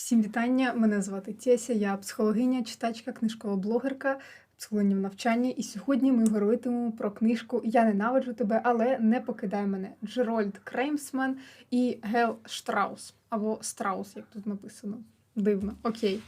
Всім вітання! Мене звати Теся, я психологиня, читачка, книжкова блогерка, психологиня в навчанні. І сьогодні ми говоритимемо про книжку Я ненавиджу тебе, але не покидай мене. Джерольд Креймсман і Гел Штраус або Страус, як тут написано. Дивно, окей.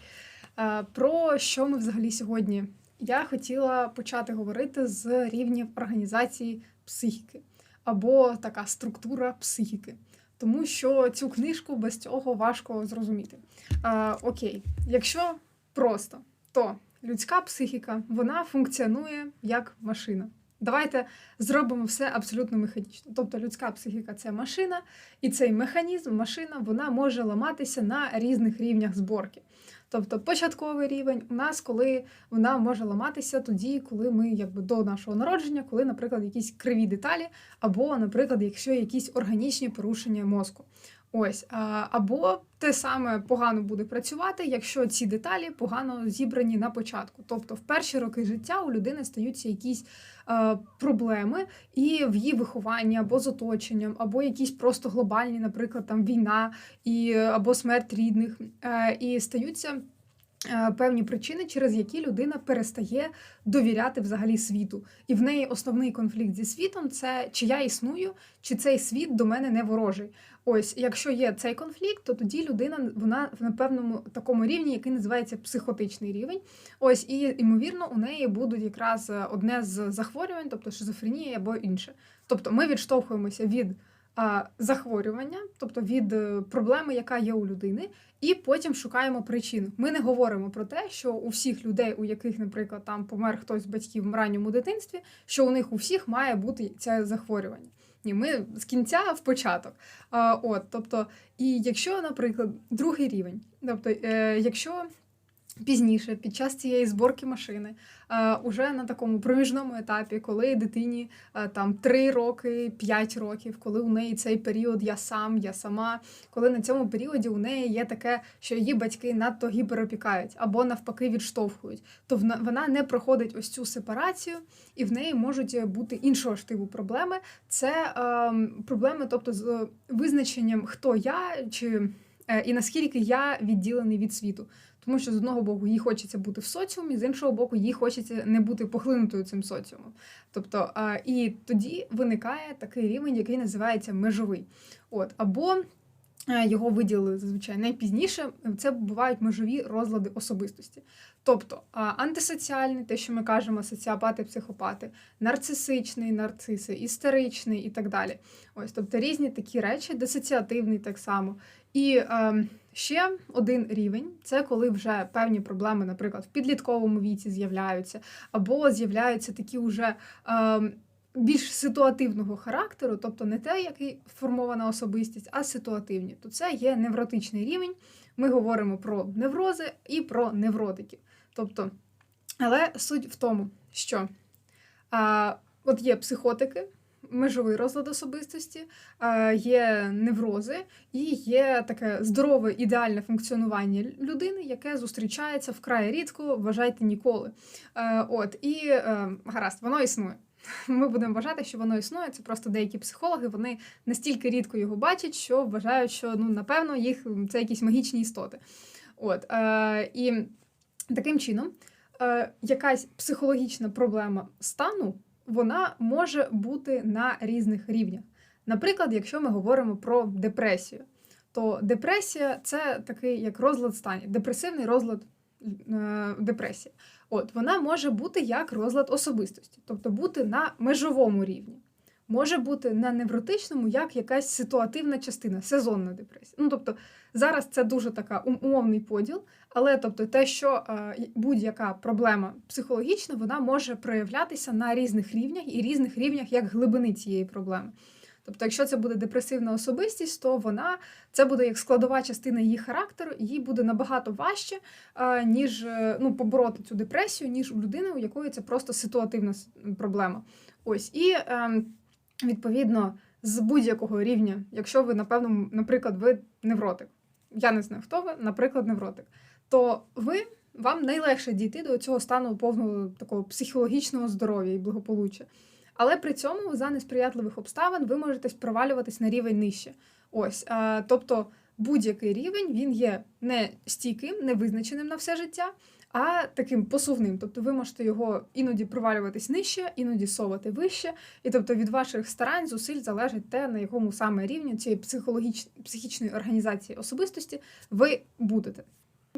Про що ми взагалі сьогодні? Я хотіла почати говорити з рівнів організації психіки або така структура психіки. Тому що цю книжку без цього важко зрозуміти. А, окей, якщо просто, то людська психіка вона функціонує як машина. Давайте зробимо все абсолютно механічно. Тобто людська психіка це машина, і цей механізм, машина, вона може ламатися на різних рівнях зборки. Тобто початковий рівень у нас, коли вона може ламатися тоді, коли ми якби до нашого народження, коли, наприклад, якісь криві деталі, або, наприклад, якщо якісь органічні порушення мозку. Ось, або те саме погано буде працювати, якщо ці деталі погано зібрані на початку. Тобто в перші роки життя у людини стаються якісь е, проблеми і в її вихованні, або з оточенням, або якісь просто глобальні, наприклад, там війна і або смерть рідних, е, і стаються. Е, Певні причини, через які людина перестає довіряти взагалі світу, і в неї основний конфлікт зі світом це чи я існую, чи цей світ до мене не ворожий. Ось, якщо є цей конфлікт, то тоді людина вона на певному такому рівні, який називається психотичний рівень. Ось і ймовірно, у неї будуть якраз е, одне з захворювань, тобто шизофренія або інше. Тобто ми відштовхуємося від захворювання, тобто від е, проблеми, яка є у людини, і потім шукаємо причину. Ми не говоримо про те, що у всіх людей, у яких, наприклад, там помер хтось з батьків в ранньому дитинстві, що у них у всіх має бути це захворювання. Ні, ми з кінця в початок. А, от, тобто, і якщо, наприклад, другий рівень, тобто, е, якщо пізніше, під час цієї зборки машини, е, уже на такому проміжному етапі, коли дитині е, там 3 роки, 5 років, коли у неї цей період я сам, я сама, коли на цьому періоді у неї є таке, що її батьки надто гіперопікають або навпаки відштовхують, то вона- не проходить ось цю сепарацію, і в неї можуть бути іншого ж типу проблеми. Це ем, проблеми, тобто з е, визначенням, хто я чи е, і наскільки я відділений від світу. Тому що з одного боку їй хочеться бути в соціумі, з іншого боку, їй хочеться не бути поглинутою цим соціумом. Тобто, і тоді виникає такий рівень, який називається межовий. От або е, його виділили зазвичай найпізніше. Це бувають межові розлади особистості. Тобто антисоціальний, те, що ми кажемо, соціопати, психопати, нарцисичний, нарциси, істеричний і так далі. Ось, тобто різні такі речі, дисоціативний так само. І е, ще один рівень це коли вже певні проблеми, наприклад, в підлітковому віці з'являються, або з'являються такі вже. Е, більш ситуативного характеру, тобто не те, який формована особистість, а ситуативні, то це є невротичний рівень. Ми говоримо про неврози і про невротиків. Тобто, але суть в тому, що а, от є психотики, межовий розлад особистості, є неврози і є таке здорове ідеальне функціонування людини, яке зустрічається вкрай рідко, вважайте ніколи. Е, от і е, гаразд, воно існує. Ми будемо вважати, що воно існує. Це просто деякі психологи вони настільки рідко його бачать, що вважають, що ну напевно їх це якісь магічні істоти. От е, і таким чином, е, якась психологічна проблема стану вона може бути на різних рівнях. Наприклад, якщо ми говоримо про депресію, то депресія це такий як розлад стані, депресивний розлад е, депресії. От вона може бути як розлад особистості, тобто бути на межовому рівні. Може бути на невротичному, як якась ситуативна частина, сезонна депресія. Ну тобто зараз це дуже така умовний поділ, але тобто те, що е, будь-яка проблема психологічна, вона може проявлятися на різних рівнях і різних рівнях як глибини цієї проблеми. Тобто, якщо це буде депресивна особистість, то вона це буде як складова частина її характеру, і їй буде набагато важче, е, ніж е, ну, побороти цю депресію, ніж у людини, у якої це просто ситуативна проблема. Ось і ем, відповідно з будь-якого рівня, якщо ви, напевно, наприклад, ви невротик, я не знаю, хто ви, наприклад, невротик, то ви. Вам найлегше дійти до цього стану повного такого психологічного здоров'я і благополуччя. Але при цьому за несприятливих обставин ви можете провалюватись на рівень нижче. Ось, е, тобто будь-який рівень він є не стійким, не визначеним на все життя, а таким посувним. Тобто ви можете його іноді провалюватись нижче, іноді совати вище. І тобто від ваших старань, зусиль залежить те, на якому саме рівні цієї психологічної психічної організації особистості ви будете.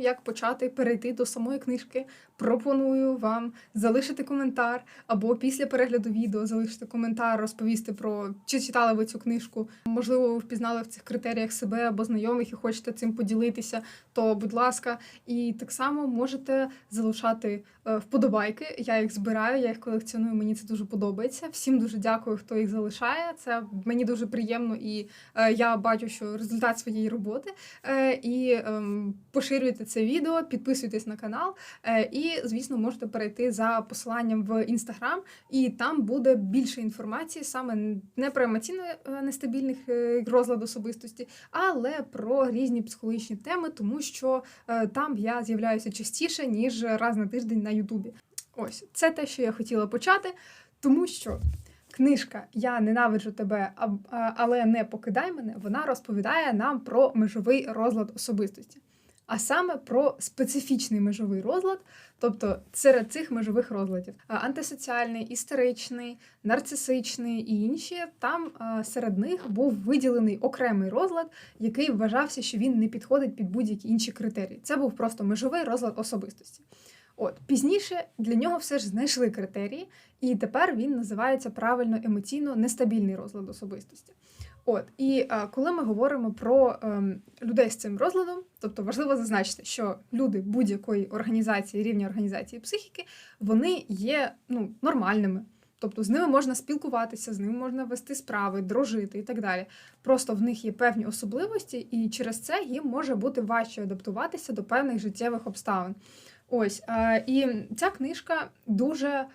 Як почати перейти до самої книжки, пропоную вам залишити коментар або після перегляду відео залишити коментар, розповісти про чи читали ви цю книжку. Можливо, ви впізнали в цих критеріях себе або знайомих і хочете цим поділитися. То, будь ласка, і так само можете залишати е, вподобайки. Я їх збираю, я їх колекціоную. Мені це дуже подобається. Всім дуже дякую, хто їх залишає. Це мені дуже приємно, і е, я бачу, що результат своєї роботи. Е, і ем, поширюйте це відео, підписуйтесь на канал, е, і, звісно, можете перейти за посиланням в інстаграм, і там буде більше інформації саме не про емоційно е, нестабільних е, розлад особистості, але про різні психологічні теми, тому що там я з'являюся частіше ніж раз на тиждень на Ютубі. Ось це те, що я хотіла почати, тому що. Книжка Я ненавиджу тебе, але не покидай мене. Вона розповідає нам про межовий розлад особистості, а саме про специфічний межовий розлад, тобто серед цих межових розладів антисоціальний, істеричний, нарцисичний і інші. Там серед них був виділений окремий розлад, який вважався, що він не підходить під будь-які інші критерії. Це був просто межовий розлад особистості. От пізніше для нього все ж знайшли критерії, і тепер він називається правильно емоційно нестабільний розлад особистості. От і а, коли ми говоримо про ем, людей з цим розладом, тобто важливо зазначити, що люди будь-якої організації, рівня організації психіки, вони є ну, нормальними. Тобто з ними можна спілкуватися, з ними можна вести справи, дружити і так далі. Просто в них є певні особливості, і через це їм може бути важче адаптуватися до певних життєвих обставин. Ось е, і ця книжка дуже е,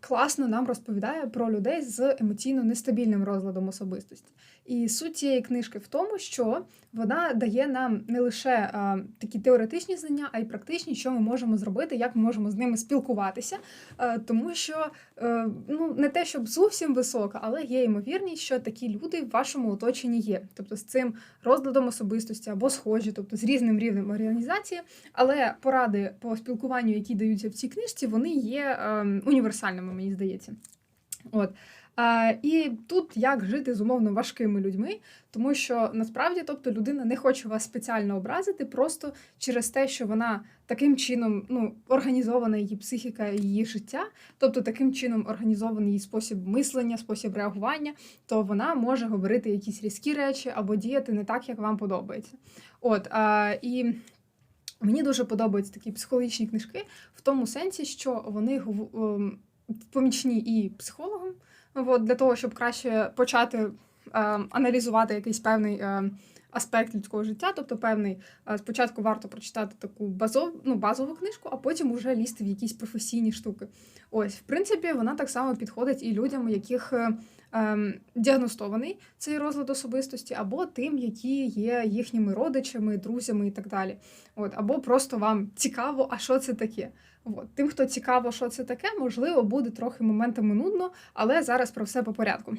класно нам розповідає про людей з емоційно нестабільним розладом особистості. І суть цієї книжки в тому, що вона дає нам не лише е, такі теоретичні знання, а й практичні, що ми можемо зробити, як ми можемо з ними спілкуватися, е, тому що е, ну не те, щоб зовсім висока, але є ймовірність, що такі люди в вашому оточенні є, тобто з цим розладом особистості або схожі, тобто з різним рівнем організації. Але поради по спілкуванню, які даються в цій книжці, вони є е, універсальними, мені здається. От. А, і тут як жити з умовно важкими людьми, тому що насправді, тобто, людина не хоче вас спеціально образити, просто через те, що вона таким чином ну, організована її психіка її життя, тобто таким чином організований її спосіб мислення, спосіб реагування, то вона може говорити якісь різкі речі або діяти не так, як вам подобається. От а, і. Мені дуже подобаються такі психологічні книжки в тому сенсі, що вони помічні і психологам, от, для того, щоб краще почати е, аналізувати якийсь певний е, аспект людського життя. Тобто, певний е, спочатку варто прочитати таку базов, ну, базову книжку, а потім уже лізти в якісь професійні штуки. Ось, в принципі, вона так само підходить і людям, яких ем, діагностований цей розлад особистості, або тим, які є їхніми родичами, друзями і так далі. От, або просто вам цікаво, а що це таке. От. Тим, хто цікаво, що це таке, можливо, буде трохи моментами нудно, але зараз про все по порядку.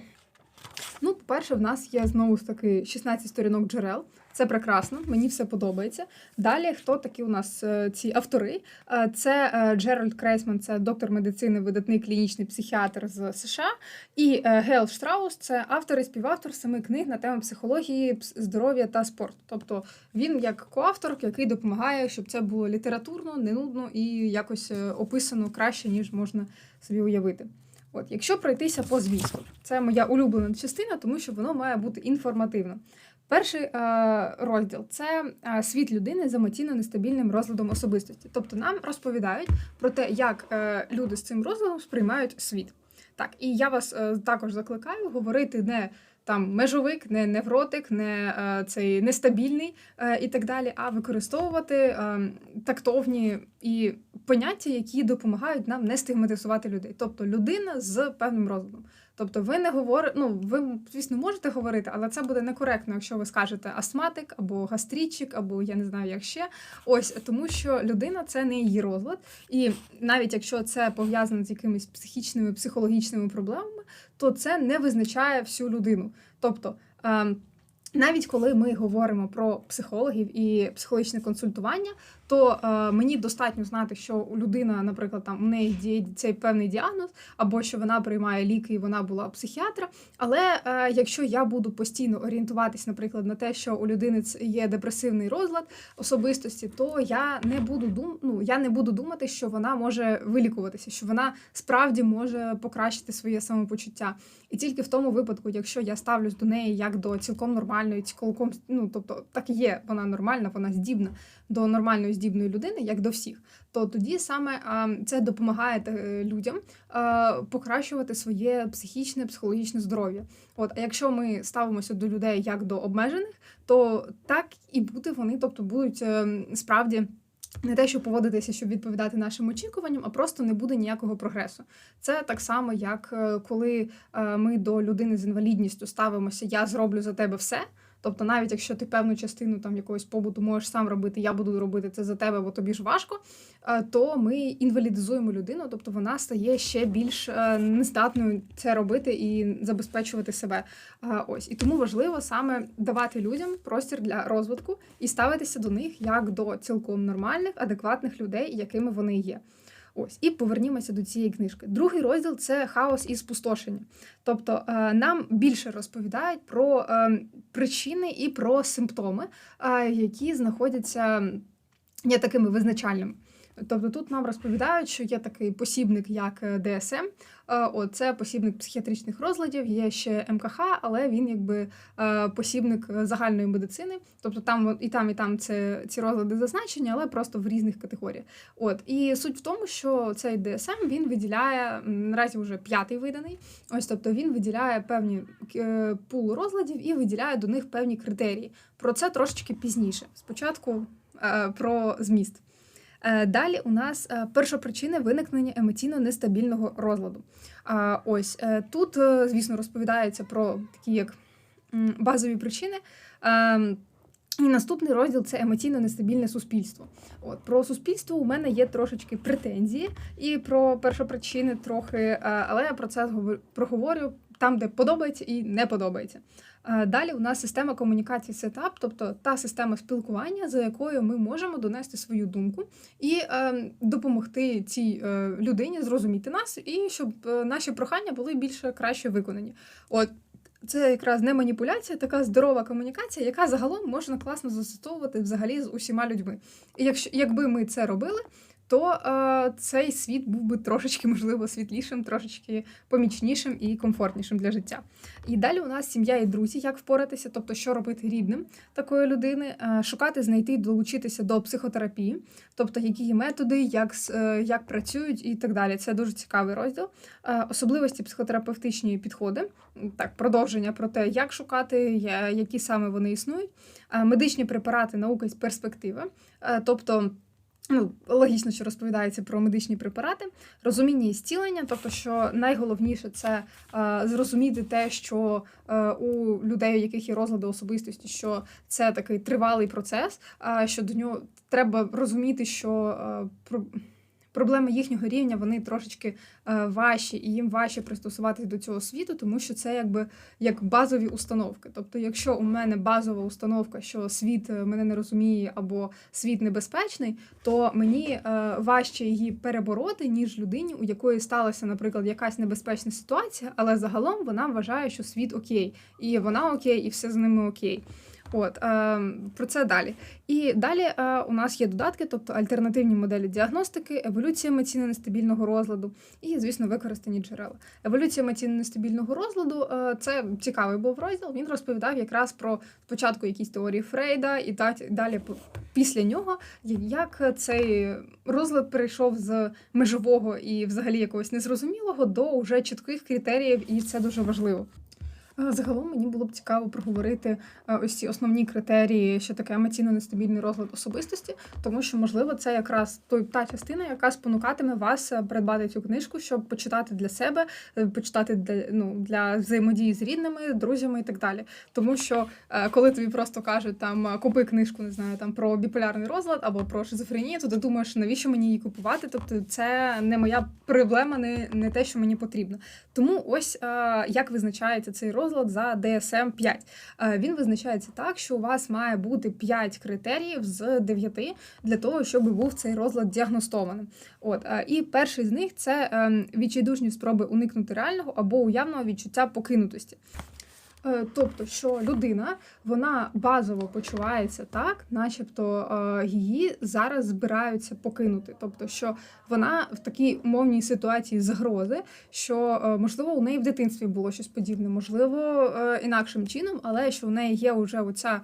Ну, по-перше, в нас є знову ж таки 16 сторінок джерел. Це прекрасно, мені все подобається. Далі, хто такі у нас е, ці автори? Е, Це е, Джеральд Крейсман, це доктор медицини, видатний клінічний психіатр з США. І Гейл Штраус це автор і співавтор семи книг на тему психології, здоров'я та спорту. Тобто він як коавтор, який допомагає, щоб це було літературно, не нудно і якось описано краще, ніж можна собі уявити. От, якщо пройтися по звістку, це моя улюблена частина, тому що воно має бути інформативно. Перший е, розділ це е, світ людини з емоційно нестабільним розладом особистості. Тобто нам розповідають про те, як е, люди з цим розладом сприймають світ. Так, і я вас також закликаю говорити не там межовик, не невротик, не цей нестабільний і так далі, а використовувати тактовні і поняття, які допомагають нам не стигматизувати людей. Тобто людина з певним розладом. Тобто, ви не говорите, ну ви, звісно, можете говорити, але це буде некоректно, якщо ви скажете астматик або гастрічик, або я не знаю, як ще. Ось тому, що людина це не її розлад, і навіть якщо це пов'язано з якимись психічними, психологічними проблемами, то це не визначає всю людину. Тобто. ем, Навіть коли ми говоримо про психологів і психологічне консультування, то е, мені достатньо знати, що людина, наприклад, там у неї діє цей певний діагноз, або що вона приймає ліки і вона була психіатра. Але е, якщо я буду постійно орієнтуватись, наприклад, на те, що у людини є депресивний розлад особистості, то я не буду дум... ну, я не буду думати, що вона може вилікуватися, що вона справді може покращити своє самопочуття. І тільки в тому випадку, якщо я ставлюсь до неї як до цілком нормальної, цілком, ну тобто так є, вона нормальна, вона здібна до нормальної здібної людини, як до всіх, то тоді саме це допомагає е, людям покращувати своє психічне, психологічне здоров'я. От, а якщо ми ставимося до людей як до обмежених, то так і бути вони, тобто будуть ем, справді. Не те, що поводитися, щоб відповідати нашим очікуванням, а просто не буде ніякого прогресу. Це так само, як е, коли е, ми до людини з інвалідністю ставимося Я зроблю за тебе все. Тобто, навіть якщо ти певну частину там якогось побуту можеш сам робити, я буду робити це за тебе, бо тобі ж важко, е, то ми інвалідизуємо людину, тобто вона стає ще більш е, нездатною це робити і забезпечувати себе. Е, ось і тому важливо саме давати людям простір для розвитку і ставитися до них як до цілком нормальних, адекватних людей, якими вони є. Ось і повернімося до цієї книжки. Другий розділ це хаос і спустошення. Тобто е, нам більше розповідають про е, причини і про симптоми, е, які знаходяться не такими визначальними. Тобто тут нам розповідають, що є такий посібник, як ДСМ, О, це посібник психіатричних розладів, є ще МКХ, але він якби посібник загальної медицини. Тобто там і там, і там це ці розлади зазначені, але просто в різних категоріях. От і суть в тому, що цей ДСМ він виділяє наразі вже п'ятий виданий. Ось тобто він виділяє певні е, пул розладів і виділяє до них певні критерії. Про це трошечки пізніше. Спочатку е, про зміст. Е, далі у нас е, першопричини виникнення емоційно нестабільного розладу. Ось е, тут, звісно, розповідається про такі як базові причини. І наступний розділ це емоційно нестабільне суспільство. От Про суспільство у мене є трошечки претензії, і про першопричини трохи, але я про це проговорю там, де подобається і не подобається. Далі у нас система комунікації сетап, тобто та система спілкування, за якою ми можемо донести свою думку і е, допомогти цій е, людині зрозуміти нас, і щоб е, наші прохання були більше краще виконані. От це якраз не маніпуляція, така здорова комунікація, яка загалом можна класно застосовувати взагалі з усіма людьми. І якщо якби ми це робили, то е, цей світ був би трошечки, можливо, світлішим, трошечки помічнішим і комфортнішим для життя. І далі у нас сім'я і друзі, як впоратися, тобто, що робити рідним такої людини, е, шукати, знайти, долучитися до психотерапії, тобто які є методи, як е, як працюють і так далі. Це дуже цікавий розділ. Е, особливості психотерапевтичні підходи, так, продовження про те, як шукати, які саме вони існують, е, медичні препарати, наука і перспективи, е, тобто. Ну, логічно, що розповідається про медичні препарати, розуміння і зцілення, тобто, що найголовніше це е, зрозуміти те, що е, у людей, у яких є розлади особистості, що це такий тривалий процес, е, що до нього треба розуміти, що е, проблеми їхнього рівня вони трошечки е, важчі, і їм важче пристосуватись до цього світу, тому що це якби як базові установки. Тобто, якщо у мене базова установка, що світ е, мене не розуміє або світ небезпечний, то мені е, важче її перебороти, ніж людині, у якої сталася, наприклад, якась небезпечна ситуація, але загалом вона вважає, що світ окей, і вона окей, і все з ними окей. От е, про це далі. І далі е, у нас є додатки, тобто альтернативні моделі діагностики, еволюція емоційно нестабільного розладу і, звісно, використані джерела. Еволюція емоційно нестабільного розладу е, це цікавий був розділ. Він розповідав якраз про спочатку якісь теорії Фрейда, і так далі після нього, як цей розлад перейшов з межового і взагалі якогось незрозумілого до вже чітких критеріїв, і це дуже важливо. Загалом мені було б цікаво проговорити ось ці основні критерії, що таке емоційно нестабільний розлад особистості, тому що, можливо, це якраз той та частина, яка спонукатиме вас е, придбати цю книжку, щоб почитати для себе, е, почитати для ну для взаємодії з рідними, друзями і так далі. Тому що е, коли тобі просто кажуть там купи книжку, не знаю, там про біполярний розлад або про шизофренію, то ти думаєш, навіщо мені її купувати? Тобто, це не моя проблема, не, не те, що мені потрібно. Тому ось як визначається цей розлад розлад за DSM 5 Він визначається так, що у вас має бути 5 критеріїв з 9 для того, щоб був цей розлад діагностованим. От е, і перший з них це ем, відчайдушні спроби уникнути реального або уявного відчуття покинутості. Е, тобто, що людина вона базово почувається так, начебто е, її зараз збираються покинути. Тобто, що вона в такій умовній ситуації загрози, що е, можливо у неї в дитинстві було щось подібне, можливо, інакшим чином, але що в неї є вже оця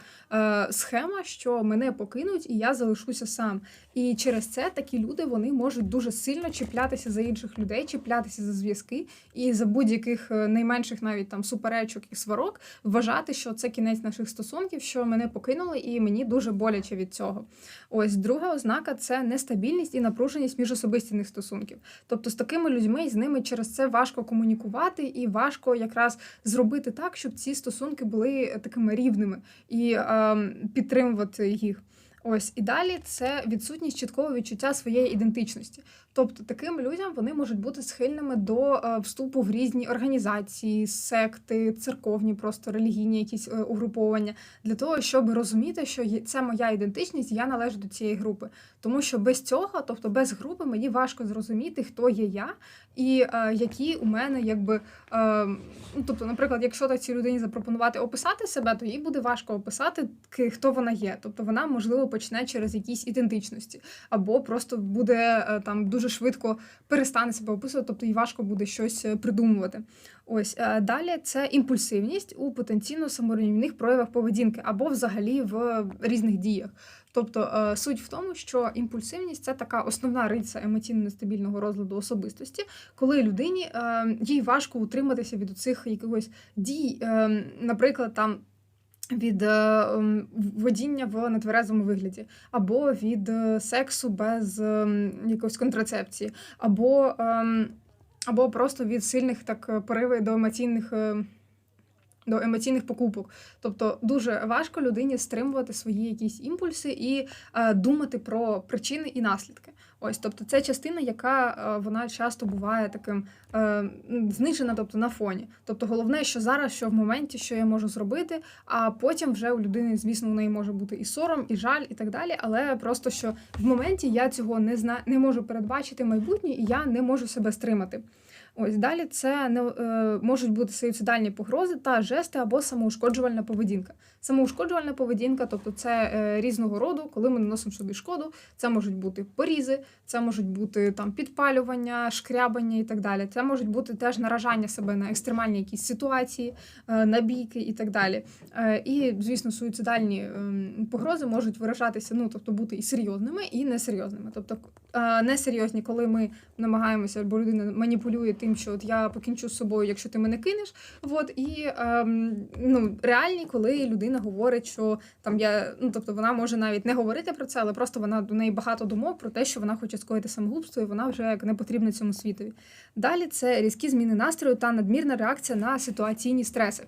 схема, що мене покинуть, і я залишуся сам. І через це такі люди вони можуть дуже сильно чіплятися за інших людей, чіплятися за зв'язки і за будь-яких найменших навіть там суперечок і сварок помилок, вважати, що це кінець наших стосунків, що мене покинули, і мені дуже боляче від цього. Ось друга ознака це нестабільність і напруженість міжособистісних стосунків. Тобто з такими людьми і з ними через це важко комунікувати і важко якраз зробити так, щоб ці стосунки були такими рівними і е, підтримувати їх. Ось і далі це відсутність чіткого відчуття своєї ідентичності. Тобто таким людям вони можуть бути схильними до е, вступу в різні організації, секти, церковні, просто релігійні якісь е, угруповання для того, щоб розуміти, що це моя ідентичність, я належу до цієї групи. Тому що без цього, тобто без групи, мені важко зрозуміти, хто є я і е, які у мене якби. Е, ну, тобто, наприклад, якщо цій людині запропонувати описати себе, то їй буде важко описати, хто вона є. Тобто вона можливо почне через якісь ідентичності, або просто буде е, там дуже швидко перестане себе описувати, тобто їй важко буде щось е, придумувати. Ось е, далі це імпульсивність у потенційно саморуйнівних проявах поведінки або взагалі в різних діях. Тобто суть в тому, що імпульсивність це така основна риця емоційно нестабільного розладу особистості, коли людині їй важко утриматися від цих якихось дій, наприклад, там від е, водіння в нетверезому вигляді, або від е, сексу без якоїсь контрацепції, або ем, або просто від сильних так поривів до емоційних. До емоційних покупок, тобто дуже важко людині стримувати свої якісь імпульси і е, думати про причини і наслідки. Ось, тобто, це частина, яка е, вона часто буває таким е, знижена, тобто на фоні. Тобто, головне, що зараз, що в моменті, що я можу зробити, а потім вже у людини, звісно, у неї може бути і сором, і жаль, і так далі. Але просто що в моменті я цього не зна не можу передбачити майбутнє, і я не можу себе стримати. Ось далі це не е, можуть бути суїцидальні погрози та жести або самоушкоджувальна поведінка. Самоушкоджувальна поведінка, тобто це е, різного роду, коли ми наносимо собі шкоду. Це можуть бути порізи, це можуть бути там підпалювання, шкрябання і так далі. Це можуть бути теж наражання себе на екстремальні якісь ситуації, е, на бійки і так далі. І, звісно, суїцидальні е, погрози можуть виражатися, ну тобто бути і серйозними, і несерйозними. Тобто несерйозні, коли ми намагаємося або людина маніпулює тим, що от я покінчу з собою, якщо ти мене кинеш. От і ем, ну, реальні, коли людина говорить, що там я, ну тобто вона може навіть не говорити про це, але просто вона до неї багато думок про те, що вона хоче скоїти самогубство, і вона вже як не потрібна цьому світові. Далі це різкі зміни настрою та надмірна реакція на ситуаційні стреси.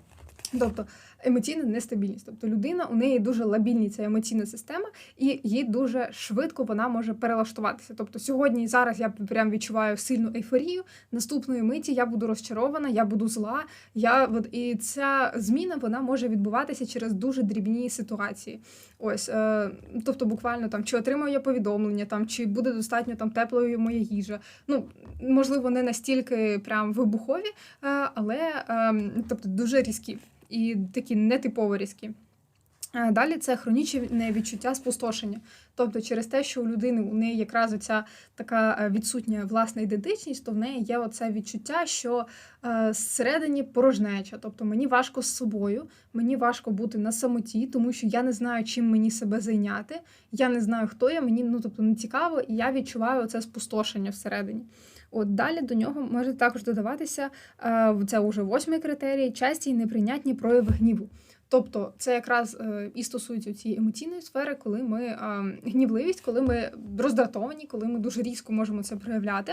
Тобто емоційна нестабільність. Тобто людина у неї дуже лабільна ця емоційна система, і їй дуже швидко вона може перелаштуватися. Тобто сьогодні і зараз я прям відчуваю сильну ейфорію. Наступної миті я буду розчарована, я буду зла. Я от і ця зміна вона може відбуватися через дуже дрібні ситуації. Ось, е, тобто, буквально там чи отримаю я повідомлення, там чи буде достатньо там теплою моя їжа. Ну можливо, не настільки прям вибухові, е, але е, тобто дуже різкі і такі нетипово різкі. Далі це хронічне відчуття спустошення. Тобто, через те, що у людини у неї якраз оця така е, відсутня власна ідентичність, то в неї є оце відчуття, що е, зсередині порожнеча. Тобто мені важко з собою, мені важко бути на самоті, тому що я не знаю, чим мені себе зайняти. Я не знаю, хто я, мені ну тобто не цікаво, і я відчуваю це спустошення всередині. От далі до нього може також додаватися е, це уже восьмий критерій, часті і неприйнятні прояви гніву. Тобто це якраз е, і стосується цієї емоційної сфери, коли ми е, гнівливість, коли ми роздратовані, коли ми дуже різко можемо це проявляти.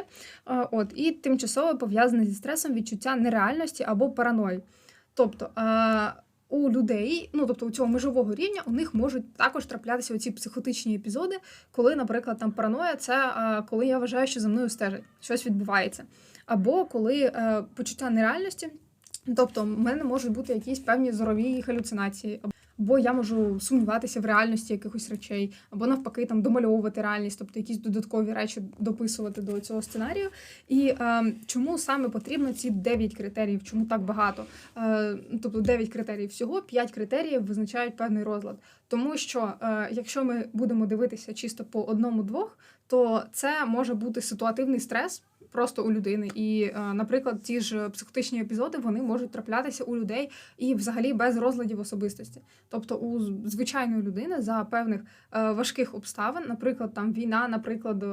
От і тимчасово пов'язане зі стресом відчуття нереальності або параної. Тобто у людей, ну тобто у цього межового рівня, у них можуть також траплятися оці психотичні епізоди, коли, наприклад, там параноя, це коли я вважаю, що за мною стежить, щось відбувається, або коли е, почуття нереальності. Тобто, в мене можуть бути якісь певні зорові халюцинації, або я можу сумніватися в реальності якихось речей, або навпаки там домальовувати реальність, тобто якісь додаткові речі дописувати до цього сценарію. І е, чому саме потрібно ці 9 критеріїв? Чому так багато? Е, тобто 9 критеріїв всього, 5 критеріїв визначають певний розлад. Тому що е, якщо ми будемо дивитися чисто по одному-двох, то це може бути ситуативний стрес просто у людини. І, е, наприклад, ті ж психотичні епізоди вони можуть траплятися у людей і взагалі без розладів особистості. Тобто у звичайної людини за певних е, важких обставин, наприклад, там війна, наприклад, е,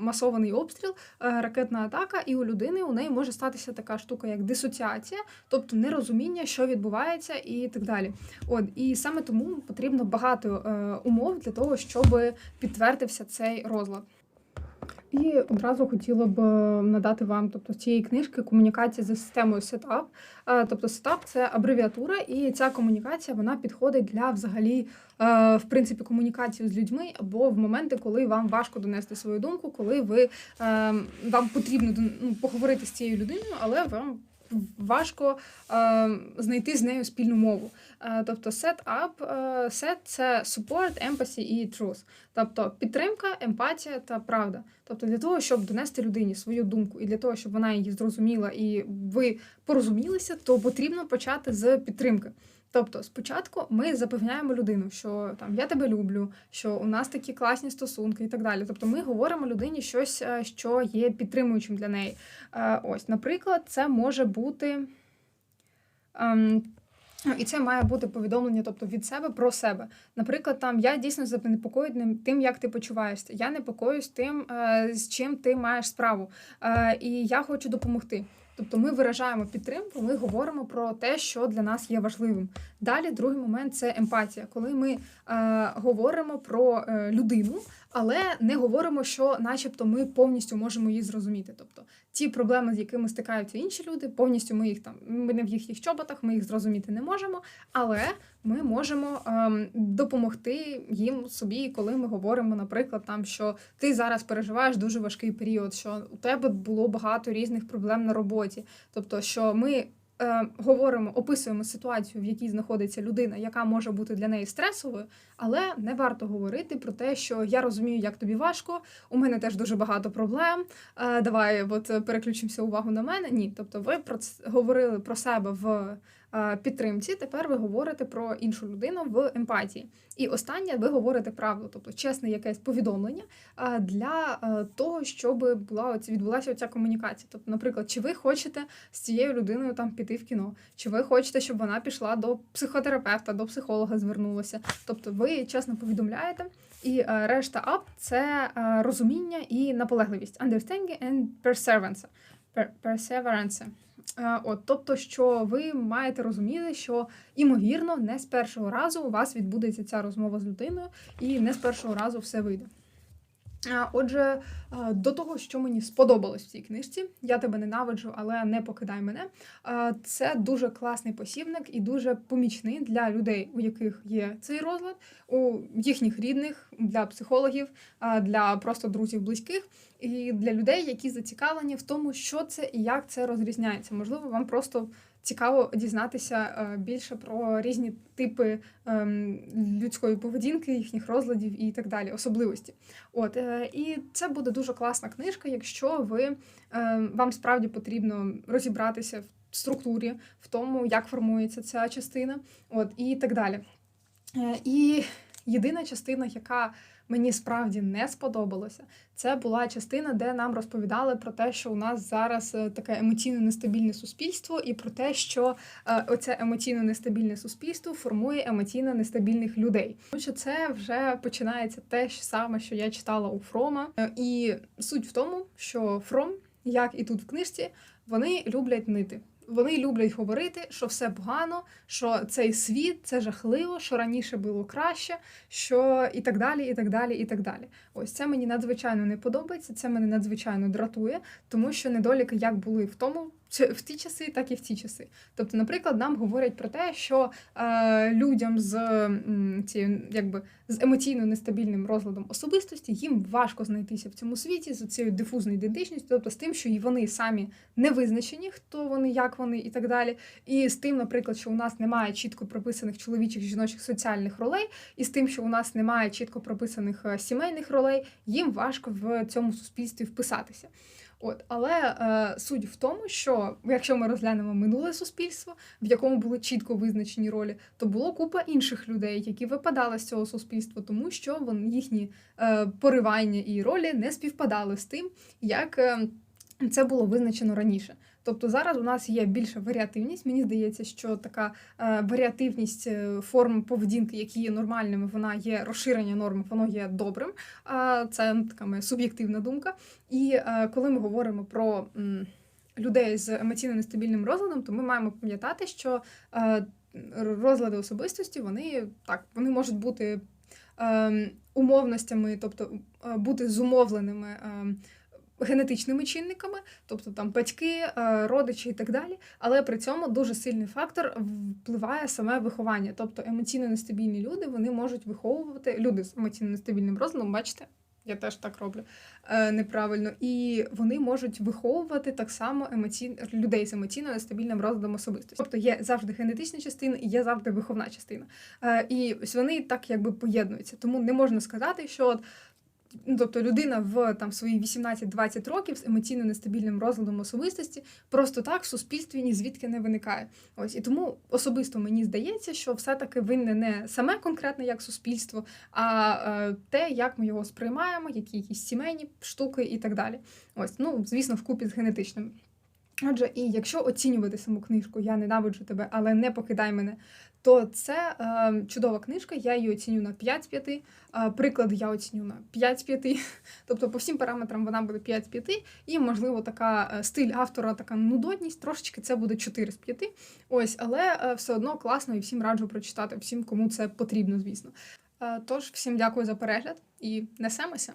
масований обстріл, ракетна атака, і у людини у неї може статися така штука, як дисоціація, тобто нерозуміння, що відбувається, і так далі. От і саме тому потрібно багато умов для того, щоб підтвердився цей розлад. І одразу хотіла б е, надати вам, тобто цієї книжки комунікація за системою Setup. Е, тобто Setup – це абревіатура, і ця комунікація вона підходить для взагалі е, в принципі комунікації з людьми або в моменти, коли вам важко донести свою думку, коли ви вам потрібно ну, поговорити з цією людиною, але вам важко е, знайти з нею спільну мову. Е, тобто set up, е, set – це support, empathy і truth. Тобто підтримка, емпатія та правда. Тобто для того, щоб донести людині свою думку, і для того, щоб вона її зрозуміла і ви порозумілися, то потрібно почати з підтримки. Тобто, спочатку ми запевняємо людину, що там я тебе люблю, що у нас такі класні стосунки і так далі. Тобто, ми говоримо людині щось, е, що є підтримуючим для неї. Е, ось, наприклад, це може бути. Ем, і це має бути повідомлення, тобто від себе про себе. Наприклад, там я дійсно занепокоєна тим, як ти почуваєшся. Я непокоюсь тим, е, з чим ти маєш справу, і я хочу допомогти. Тобто ми виражаємо підтримку, ми говоримо про те, що для нас є важливим. Далі другий момент це емпатія, коли ми е, говоримо про е, людину, але не говоримо, що, начебто, ми повністю можемо її зрозуміти. Тобто ті проблеми, з якими стикаються інші люди, повністю ми їх там ми не в їхніх чоботах, ми їх зрозуміти не можемо, але ми можемо ем, допомогти їм собі, коли ми говоримо, наприклад, там що ти зараз переживаєш дуже важкий період, що у тебе було багато різних проблем на роботі, тобто, що ми е, говоримо, описуємо ситуацію, в якій знаходиться людина, яка може бути для неї стресовою, але не варто говорити про те, що я розумію, як тобі важко. У мене теж дуже багато проблем. Е, давай, от переключимося увагу на мене. Ні, тобто, ви про говорили про себе в. Е, підтримці, тепер ви говорите про іншу людину в емпатії. І останнє, ви говорите правду, тобто чесне якесь повідомлення е, для е, того, щоб була відбулася оця комунікація. Тобто, наприклад, чи ви хочете з цією людиною там піти в кіно, чи ви хочете, щоб вона пішла до психотерапевта, до психолога звернулася. Тобто, ви чесно повідомляєте. І решта ап це розуміння і наполегливість. Understanding and perseverance. Perseverance. От, Тобто, що ви маєте розуміти, що імовірно не з першого разу у вас відбудеться ця розмова з людиною, і не з першого разу все вийде. Отже, е, до того, що мені сподобалось в цій книжці, я тебе ненавиджу, але не покидай мене. Е, це дуже класний посібник і дуже помічний для людей, у яких є цей розлад, у їхніх рідних, для психологів, для просто друзів близьких, і для людей, які зацікавлені в тому, що це і як це розрізняється. Можливо, вам просто цікаво дізнатися е, більше про різні типи ем, людської поведінки, їхніх розладів і так далі, особливості. От е, і це буде дуже класна книжка, якщо ви ем, вам справді потрібно розібратися в структурі, в тому, як формується ця частина, от і так далі. Е, і єдина частина, яка мені справді не сподобалося. Це була частина, де нам розповідали про те, що у нас зараз е, таке емоційно нестабільне суспільство, і про те, що е, оце емоційно нестабільне суспільство формує емоційно нестабільних людей. Тому що це вже починається те ж саме, що я читала у Фрома, е, і суть в тому, що Фром, як і тут в книжці, вони люблять нити. Вони люблять говорити, що все погано, що цей світ це жахливо, що раніше було краще, що і так далі, і так далі, і так далі. Ось це мені надзвичайно не подобається. Це мене надзвичайно дратує, тому що недоліки як були в тому в ті часи, так і в ці часи. Тобто, наприклад, нам говорять про те, що е, людям з цією, якби з емоційно нестабільним розладом особистості їм важко знайтися в цьому світі з цією дифузною ідентичністю, тобто з тим, що вони самі не визначені, хто вони, як вони і так далі. І з тим, наприклад, що у нас немає чітко прописаних чоловічих жіночих соціальних ролей, і з тим, що у нас немає чітко прописаних е, сімейних ролей, їм важко в цьому суспільстві вписатися. От, але е, суть в тому, що якщо ми розглянемо минуле суспільство, в якому були чітко визначені ролі, то було купа інших людей, які випадали з цього суспільства, тому що вони їхні е, поривання і ролі не співпадали з тим, як е, це було визначено раніше. Тобто зараз у нас є більша варіативність. Мені здається, що така е, варіативність е, форм поведінки, які є нормальними, вона є розширення норм, воно є добрим. Це ну, така моя суб'єктивна думка. І е, коли ми говоримо про людей з емоційно нестабільним розладом, то ми маємо пам'ятати, що розлади особистості вони так вони можуть бути е, умовностями, тобто бути зумовленими. Генетичними чинниками, тобто там батьки, е, родичі і так далі, але при цьому дуже сильний фактор впливає саме виховання. Тобто емоційно нестабільні люди вони можуть виховувати люди з емоційно нестабільним розладом, бачите, я теж так роблю е, неправильно, і вони можуть виховувати так само емоційно людей з емоційно нестабільним розладом особистості. Тобто є завжди генетична частина і є завжди виховна частина. Е, і ось вони так якби поєднуються. Тому не можна сказати, що от ну, тобто людина в там свої 18-20 років з емоційно нестабільним розладом особистості просто так в суспільстві ні звідки не виникає. Ось і тому особисто мені здається, що все-таки винне не саме конкретне як суспільство, а е, те, як ми його сприймаємо, які якісь сімейні штуки і так далі. Ось, ну звісно, вкупі з генетичним. Отже, і якщо оцінювати саму книжку Я ненавиджу тебе, але не покидай мене, то це е, чудова книжка. Я її оціню на 5 з 5. Е, приклад я оціню на 5 з 5. Тобто, по всім параметрам вона буде 5 з 5. І, можливо, така е, стиль автора, така нудотність, трошечки це буде 4 з 5. Ось, але е, все одно класно і всім раджу прочитати, всім, кому це потрібно, звісно. Е, тож, всім дякую за перегляд і несемося.